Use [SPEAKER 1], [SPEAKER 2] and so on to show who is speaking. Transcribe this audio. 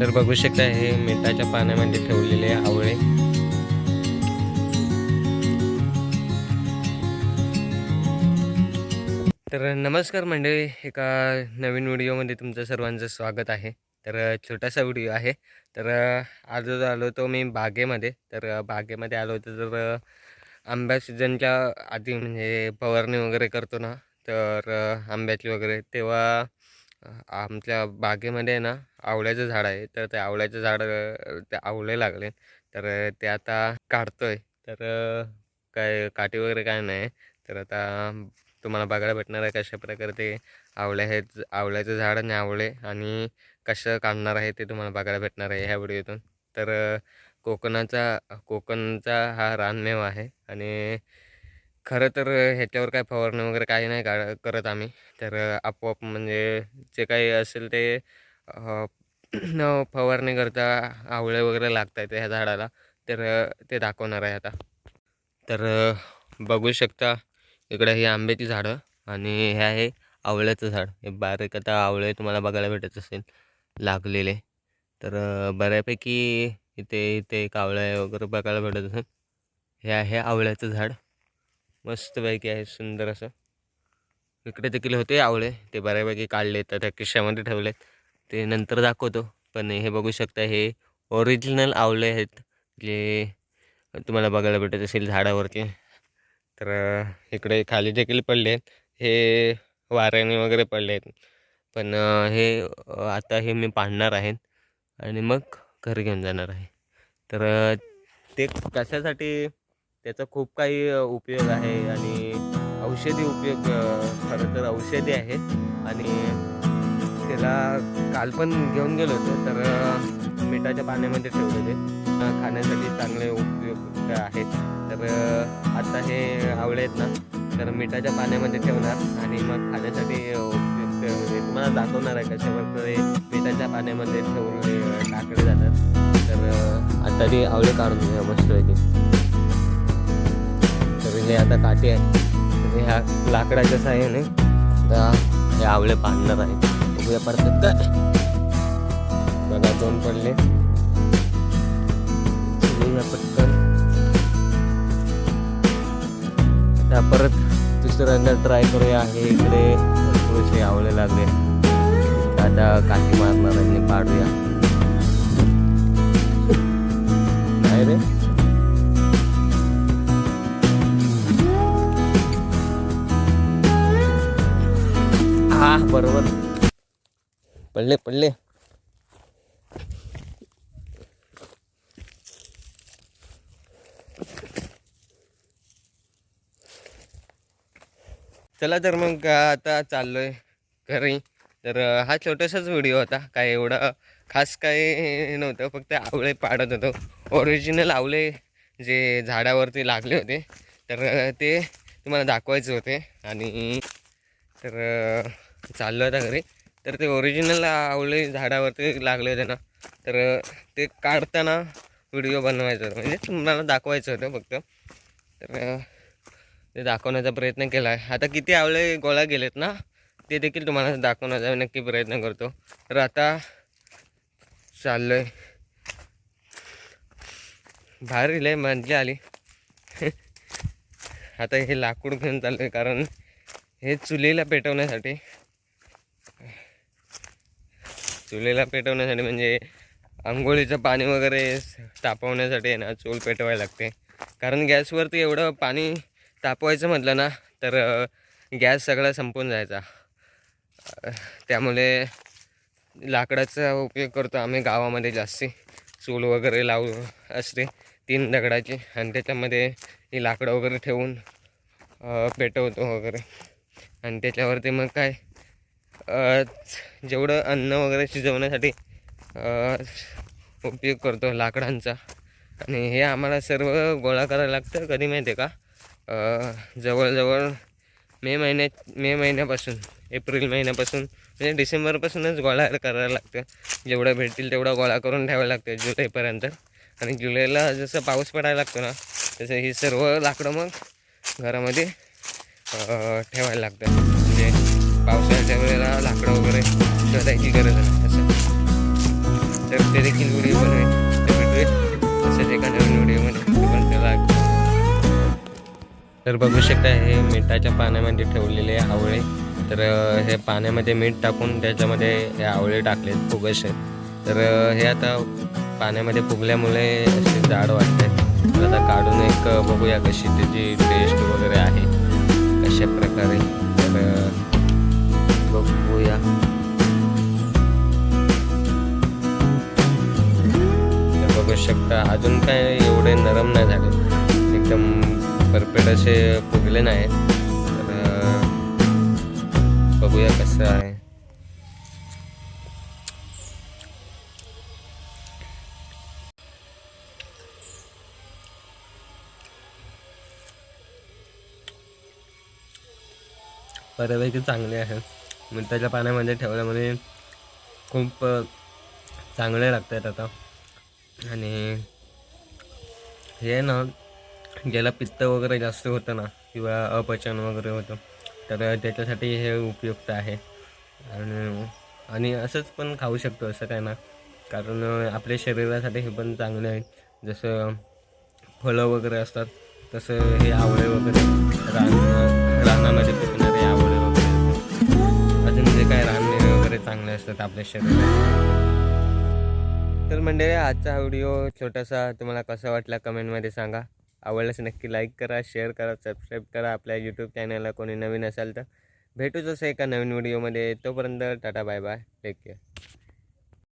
[SPEAKER 1] तर बघू शकता हे मिठाच्या पाण्यामध्ये ठेवलेले आवळे. तर नमस्कार मंडळी एका नवीन व्हिडिओमध्ये तुमचं सर्वांचं स्वागत आहे. तर छोटासा व्हिडिओ आहे. तर आज आलो होतो मी बागेमध्ये. तर बागेमध्ये आलो होतो तर आंब्या सीझनच्या आधी म्हणजे फवारणी वगैरे करतो ना तर आंब्याची वगैरे तेव्हा आमच्या बागेमध्ये ना आवळ्याचं झाड आहे. तर ते आवळ्याचं झाड ते आवळे लागले. तर ते आता काढतो आहे तर काय काठी वगैरे काय नाही. तर आता तुम्हाला बघायला भेटणार आहे कशा प्रकारे ते आवळे आहेत आवळ्याचं झाड आणि आवळे आणि कसं काढणार आहे ते तुम्हाला बघायला भेटणार आहे ह्या व्हिडिओतून. तर कोकणाचा कोकणचा हा रानमेवा आहे आणि खरं तर ह्याच्यावर काय फवारणी वगैरे काही नाही का करत आम्ही. तर आपोआप म्हणजे जे काही असेल ते फवारणी करता आवळे वगैरे लागत आहेत ह्या झाडाला तर ते दाखवणार आहे आता. तर बघू शकता इकडे ही आंब्याची झाडं आणि हे आहे आवळ्याचं झाड. हे बारीक आता आवळे तुम्हाला बघायला भेटत असेल लागलेले. तर बऱ्यापैकी इथे इथे एक आवळे वगैरे बघायला भेटत असेल. हे आहे आवळ्याचं झाड. मस्तपैकी आहे सुंदर असं. इकडे देखील होते आवळे ते बऱ्यापैकी काढले तर त्या किशामध्ये ठेवलेत. ते नंतर दाखवतो पण हे बघू शकता हे ओरिजिनल आवळे आहेत. जे तुम्हाला बघायला भेटत असेल झाडावरती. तर इकडे खाली देखील पडले आहेत हे वाऱ्याने वगैरे पडले आहेत पण हे आता हे मी पाडणार आहे. आणि मग घरी घेऊन जाणार आहे. तर ते कशासाठी त्याचा खूप काही उपयोग आहे आणि औषधी उपयोग खरं तर औषधी आहे. आणि त्याला काल पण घेऊन गेलो होतो तर मिठाच्या पाण्यामध्ये ठेवले ते खाण्यासाठी चांगले उपयोग आहेत. तर आता हे आवळे आहेत ना तर मिठाच्या पाण्यामध्ये ठेवणार आणि मग खाण्यासाठी उपयुक्त म्हणजे तुम्हाला दाखवणार आहे कशा प्रकारे मिठाच्या पाण्यामध्ये ठेवले टाकले जातात. तर आता ते आवळे काढून घ्या मस्त आहे तर हे आता काठी आहे तर ह्या लाकडाच्या साह्याने हे आवळे पाडणार आहे बघूया परत काय बघा दोन पडले. पटकन. आता परत दुसऱ्यांदा ट्राय करूया. हे इकडे थोडेसे आवळे लागले. आता काठी मारणार आणि पाडूया. हा. बरोबर. पडले पडले. चला तर मग आता चाललोय घरी. तर हा छोटासाच व्हिडिओ होता. काय एवढा खास काय नव्हतं फक्त आवळे पाडत होतो. ओरिजिनल आवळे जे झाडावरती लागले होते. तर ते तुम्हाला दाखवायचे होते. आणि तर चाललो आता घरी. तर ते ओरिजिनल आवळे झाडावरती लागले होते ना. तर ते काढताना व्हिडिओ बनवायचा होता. म्हणजे तुम्हाला दाखवायचं होतं फक्त. तर ते दाखवण्याचा प्रयत्न केला. आहे आता किती आवळे गोळा गेलेत ना ते देखील तुम्हाला दाखवण्याचा नक्की प्रयत्न करतो. तर आता चाललो आहे बाहेर लय मजा आली. आता हे लाकूड घेऊन चाललं आहे कारण हे चुलीला पेटवण्यासाठी. चुलीला पेटवण्यासाठी म्हणजे आंघोळीचं पाणी वगैरे तापवण्यासाठी आहे ना चूल पेटवायला लागते. कारण गॅसवरती एवढं पाणी तापवायचं म्हटलं ना तर गॅस सगळा संपून जायचा. त्यामुळे लाकडाचा उपयोग करतो आम्ही गावामध्ये जास्ती. चूल वगैरे लावू असते तीन दगडाची. आणि त्याच्यामध्ये ही लाकडं वगैरे ठेवून पेटवतो वगैरे. आणि त्याच्यावरती मग काय जेवढं अन्न वगैरे शिजवण्यासाठी उपयोग करतो लाकडांचा. आणि हे आम्हाला सर्व गोळा करायला लागतं कधी माहिती आहे का जवळजवळ मे महिन्यात मे महिन्यापासून एप्रिल महिन्यापासून म्हणजे डिसेंबरपासूनच गोळा करायला लागतं. जेवढं भेटतील तेवढा गोळा करून ठेवायला लागतं जुलैपर्यंत. आणि जुलैला जसं पाऊस पडायला लागतो ना तसं ही सर्व लाकडं मग घरामध्ये ठेवायला लागतं म्हणजे पावसाळ्याच्या वेळेला लाकडं वगैरे शोधायची गरज नाही. असं. तर ते देखील व्हिडिओ बनवेल तर भेटूया. असंच एका नवीन व्हिडिओमध्ये तर बघू शकता हे मिठाच्या पाण्यामध्ये ठेवलेले आवळे. तर हे पाण्यामध्ये मीठ टाकून त्याच्यामध्ये हे आवळे टाकलेत फुगश तर हे आता पाण्यामध्ये फुगल्यामुळे असे जाड वाटते तर आता काढून एक बघूया कशी त्याची टेस्ट वगैरे आहे. कशा प्रकारे. तर बघूया बघू शकता अजून काय एवढे नरम नाही झाले. एकदम परफेक्ट असे फुगले नाही तर बघूया कसं आहे. बऱ्यापैकी चांगले आहे मिठाच्या पाण्यामध्ये ठेवल्यामुळे खूप चांगले लागतात आता. आणि हे ना ज्याला पित्त वगैरे जास्त होतं ना किंवा अपचन वगैरे होतं तर त्याच्यासाठी हे उपयुक्त आहे. आणि आणि असंच पण खाऊ शकतो असं काय ना. कारण आपल्या शरीरासाठी हे पण चांगले आहे. जसं फळं वगैरे असतात तसं हे आवळे वगैरे रान रानामध्ये चांगले असतात आपल्या शरीरात. तर म्हणजे आजचा हा व्हिडिओ छोटासा तुम्हाला कसा वाटला कमेंटमध्ये सांगा. आवडल्यास नक्की लाईक करा शेअर करा सबस्क्राईब करा. आपल्या यूट्यूब चॅनलला कोणी नवीन असाल तर भेटूच असं एका नवीन व्हिडिओमध्ये. तोपर्यंत tata bye bye take care